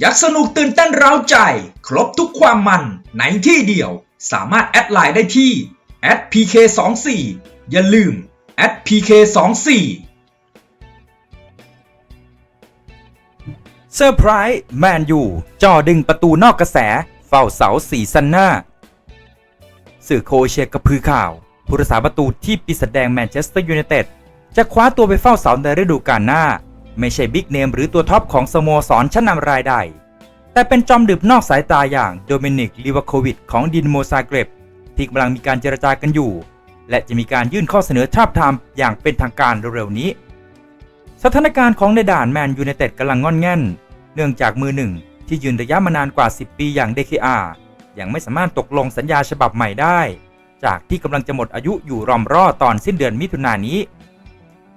อยากสนุกตื่นเต้นเร้าใจ ครบทุกความมันในที่เดียว สามารถแอดไลน์ได้ที่ @pk24 อย่าลืม @pk24 เซอร์ไพรส์แมนยูจ่อดึงประตูนอกกระแส เฝ้าเสาสีซันหน้า สื่อโคเอเชียกระพือข่าว ผู้รักษาประตูที่ปีศาจแดงแมนเชสเตอร์ยูไนเต็ดจะคว้าตัวไปเฝ้าเสาในฤดูกาลหน้า ไม่ใช่บิ๊กเนมหรือตัวท็อปของสโมสรชั้นนำรายใดแต่เป็นจอมดึบนอกสายตาอย่างโดเมนิกลิวาโควิดของดินโมซาเกรบที่กำลังมีการเจรจากันอยู่ และจะมีการยื่นข้อเสนอทาบทามอย่างเป็นทางการเร็วๆนี้ สถานการณ์ของในด่านแมนยูไนเต็ดกำลังงอนแง่น เนื่องจากมือหนึ่งที่ยืนระยะมานานกว่า 10 ปีอย่าง DKR ยังไม่สามารถตกลงสัญญาฉบับใหม่ได้ จากที่กำลังจะหมดอายุอยู่รอมรอตอนสิ้นเดือนมิถุนายนนี้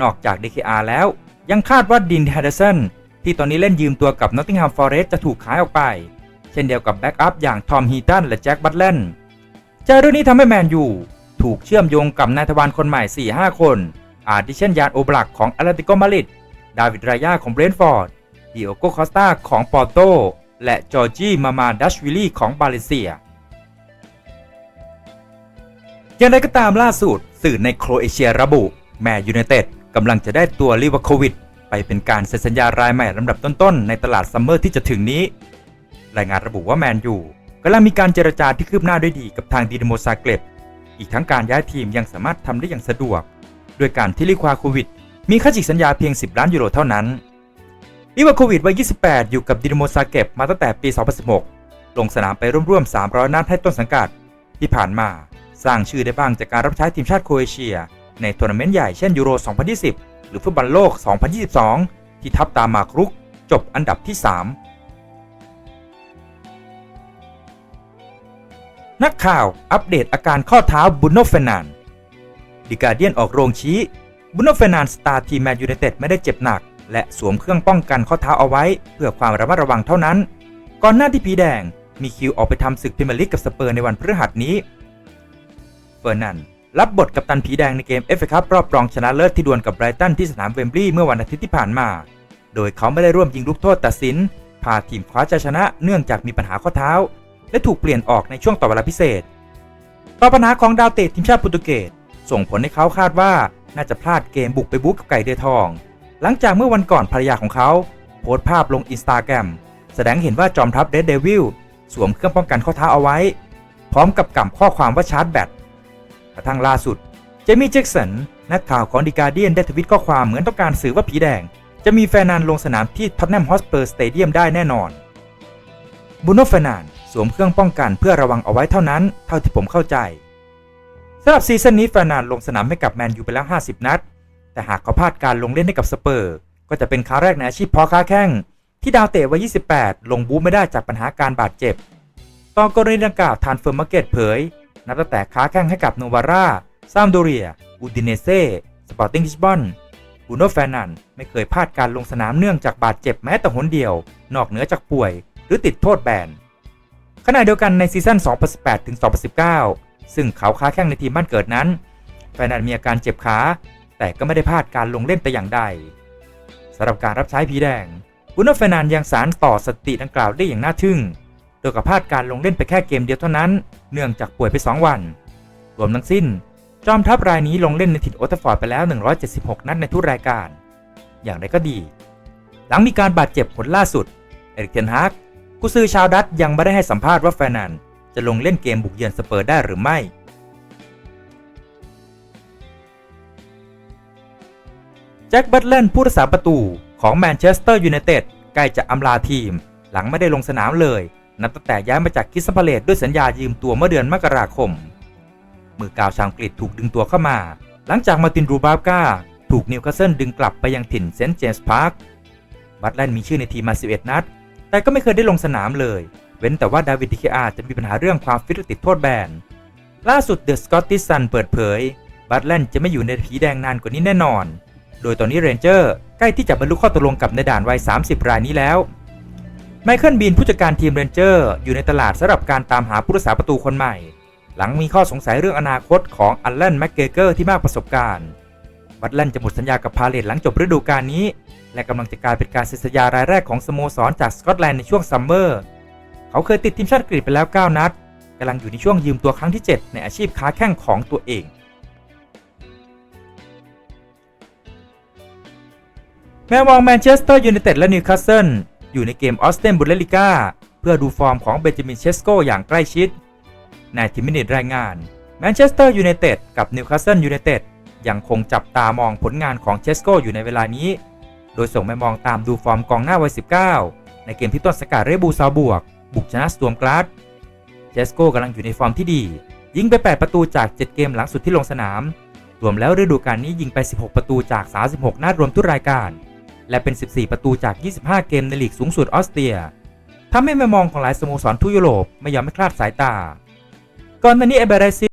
นอกจาก DKR แล้ว ยังคาดว่าดินแฮดเดสันที่ตอนนี้เล่นยืมตัวกับ Nottingham Forest จะถูกขายออกไป เช่นเดียวกับแบ็กอัพอย่างทอมฮีตันและแจ็คบัตเลนจากเรื่องนี้ทำให้แมนยูถูกเชื่อมโยงกับนายทวารคนใหม่ 4-5 คน อาทิเช่นยานโอบลักของอาร์ติโกมาริดดาวิดรายาของเบรนท์ฟอร์ดดิโอโกคอสตาของปอร์โต และจอร์จีมามาดัชวิลลี่ของบาเลเซียอย่างไรก็ตามล่าสุดสื่อในโครเอเชียระบุ แมนยูไนเต็ด กำลังจะได้ตัวลิวโควิดไปเป็นการเซ็นสัญญารายใหม่ลำดับต้นๆ ในตลาดซัมเมอร์ที่จะถึงนี้ รายงานระบุว่าแมนยูกำลังมีการเจรจาที่คืบหน้าด้วยดีกับทางดีนโมซาเกรบอีกทั้งการย้ายทีมยังสามารถทำได้อย่างสะดวก ด้วยการที่ลิควาโควิดมีค่าจิกสัญญาเพียง 10 ล้านยูโรเท่านั้นลิวาโควิดวัย 28 อยู่กับดินโมซาเก็บมาตั้งแต่ปี 2016 ลงสนามไปร่วมๆ 300 นัดให้ต้นสังกัด ที่ผ่านมาสร้างชื่อได้บ้างจากการรับใช้ทีมชาติโครเอเชีย ในทัวร์นาเมนต์ใหญ่เช่นยูโร 2020 หรือฟุตบอลโลก 2022 ที่ทับตามมากรุกจบอันดับที่ 3 นักข่าวอัปเดตอาการข้อเท้าบุนโนเฟนานดิกาเดียนออกโรงชี้ บุนโนเฟนานสตาร์ทีมแมนยูไนเต็ดไม่ได้เจ็บหนัก และสวมเครื่องป้องกันข้อเท้าเอาไว้ เพื่อความระมัดระวังเท่านั้น ก่อนหน้าที่ผีแดงมีคิวออกไปทำศึกพรีเมียร์ลีกกับสเปอร์ในวันพฤหัสนี้เฟอร์นัน รับบทกัปตันผีแดงในเกมเอฟเอคัพรอบรองชนะเลิศที่ดวลกับไบรตันที่สนามเวมบลีย์เมื่อวันอาทิตย์ที่ผ่านมา โดยเขาไม่ได้ร่วมยิงลูกโทษตัดสิน พาทีมคว้าชัยชนะเนื่องจากมีปัญหาข้อเท้า และถูกเปลี่ยนออกในช่วงต่อเวลาพิเศษ ต่อปัญหาของดาวเตะทีมชาติโปรตุเกสส่งผลให้เขาคาดว่าน่าจะพลาดเกมบุกไปบุกกับไก่เดือทอง หลังจากเมื่อวันก่อนภรรยาของเขา โพสต์ภาพลงอินสตาแกรมแสดงเห็นว่าจอมทัพเดดเดวิลสวมเครื่องป้องกันข้อเท้าเอาไว้ พร้อมกับกำข้อความว่าชาร์จแบต กระทั่งล่าสุด เจมี่แจ็กสันนักข่าวของดิการเดียนได้ทวิตข้อความเหมือนต้องการสื่อว่าผีแดง จะมีแฟนนานลงสนามที่ท็อตแนมฮอสเปอร์สเตเดียมได้แน่นอนบูโนเฟนานสวมเครื่องป้องกันเพื่อระวังเอาไว้เท่านั้น เท่าที่ผมเข้าใจสำหรับซีซั่นนี้แฟนานลงสนามให้กับแมนยูไปแล้ว 50 นัด แต่หากเขาพลาดการลงเล่นให้กับสเปอร์ ก็จะเป็นครั้งแรกในอาชีพพอค้าแข้งที่ดาวเตะวัย 28 ลงบู๊ไม่ได้จากปัญหาการบาดเจ็บตอนกรณีดังกล่าวทานเฟิร์มมาร์เก็ตเผย นับตั้งแต่ค้าแข้งให้กับโนวาร่าซามโดเรีย อูดิเนเซ่สปอร์ติ้งลิสบอนบูโนแฟนนันไม่เคยพลาดการลงสนามเนื่องจากบาดเจ็บแม้แต่หนเดียว นอกเหนือจากป่วย หรือติดโทษแบนขณะเดียวกันในซีซั่น 2018 ถึง 2019 ซึ่งเขาค้าแข้งในทีมบ้านเกิดนั้น แฟนันมีอาการเจ็บขา แต่ก็ไม่ได้พลาดการลงเล่นแต่อย่างใดสำหรับการรับใช้ผีแดงบุนโนเฟนันยังสารต่อสติดังกล่าวได้อย่างน่าทึ่ง โดยกับพลาดการลงเล่นไปแค่เกมเดียวเท่านั้น เนื่องจากป่วยไป 2 วัน รวมทั้งสิ้น จอมทัพรายนี้ลงเล่นในถิ่นโอตฟอร์ดไปแล้ว 176 นัดในทุกรายการ อย่างไรก็ดี หลังมีการบาดเจ็บผลล่าสุด เอริกเทนฮากกุซือชาวดัตยังไม่ได้ให้สัมภาษณ์ว่าแฟนนันจะลงเล่นเกมบุกเยือนสเปอร์ได้หรือไม่แจ็ค บัตเลนผู้รักษาประตูของแมนเชสเตอร์ยูไนเต็ดใกล้จะอำลาทีม หลังไม่ได้ลงสนามเลย นับตั้งแต่ย้ายมาจากคิสซัมพาเลตด้วยสัญญายืมตัวเมื่อเดือนมกราคม มือกาวชาวอังกฤษถูกดึงตัวเข้ามา หลังจากมาตินรูบาบกาถูกนิวคาสเซิลดึงกลับไปยังถิ่นเซนต์เจมส์พาร์คบัตแลนมีชื่อในทีมมา 11 นัด แต่ก็ไม่เคยได้ลงสนามเลย เว้นแต่ว่าดาวิดดิเคอาจะมีปัญหาเรื่องความฟิตติดโทษแบน ล่าสุดเดอะสกอตติสันเปิดเผย บัตแลนจะไม่อยู่ในผีแดงนานกว่านี้แน่นอน โดยตอนนี้เรนเจอร์ใกล้ที่จะบรรลุข้อตกลงกับในด่านวัย 30 รายนี้แล้ว ไมเคิลบีนผู้จัดการทีมเรนเจอร์อยู่ในตลาดสำหรับการตามหาผู้รักษาประตูคนใหม่ หลังมีข้อสงสัยเรื่องอนาคตของอัลเลนแม็กเกเกอร์ที่มากประสบการณ์ วัดแลนจะหมดสัญญากับพาเลตหลังจบฤดูกาลนี้ และกำลังจะกลายเป็นการเซ็นสัญญารายแรกของสโมสรจากสกอตแลนด์ในช่วงซัมเมอร์เขาเคยติดทีมชาติอังกไปแล้ว 9 นัดกำลังอยู่ในช่วงยืมตัวครั้งที่ 7 ในอาชีพค้าแข้งของตัวเองแม้มองแมนเชสเตอร์ยูไนเต็ดและนิวคาสเซิล อยู่ในเกมออสเตนบุนเลลิก้าเพื่อดูฟอร์มของเบนจามินเชสโกอย่างใกล้ชิด ในทีมมินิตรายงานแมนเชสเตอร์ยูไนเต็ดกับนิวคาสเซิลยูไนเต็ดยังคงจับตามองผลงานของเชสโกอยู่ในเวลานี้ โดยส่งไปมองตามดูฟอร์มกองหน้าวัย 19 ในเกมที่ต้นสกัดเรบูซาบวก บุกชนะสตวมกราดเชสโกกำลังอยู่ในฟอร์มที่ดี ยิงไป 8 ประตูจาก 7 เกมหลังสุดที่ลงสนาม รวมแล้วฤดูกาลนี้ยิงไป 16 ประตูจาก 36 นัดรวมทุกรายการ และเป็น 14 ประตูจาก 25 เกมในลีกสูงสุดออสเตรียทำให้แมมองของหลายสโมสรทั่วยุโรปไม่ยอมให้คลาดสายตา ก่อนหน้านี้เอเบรซิ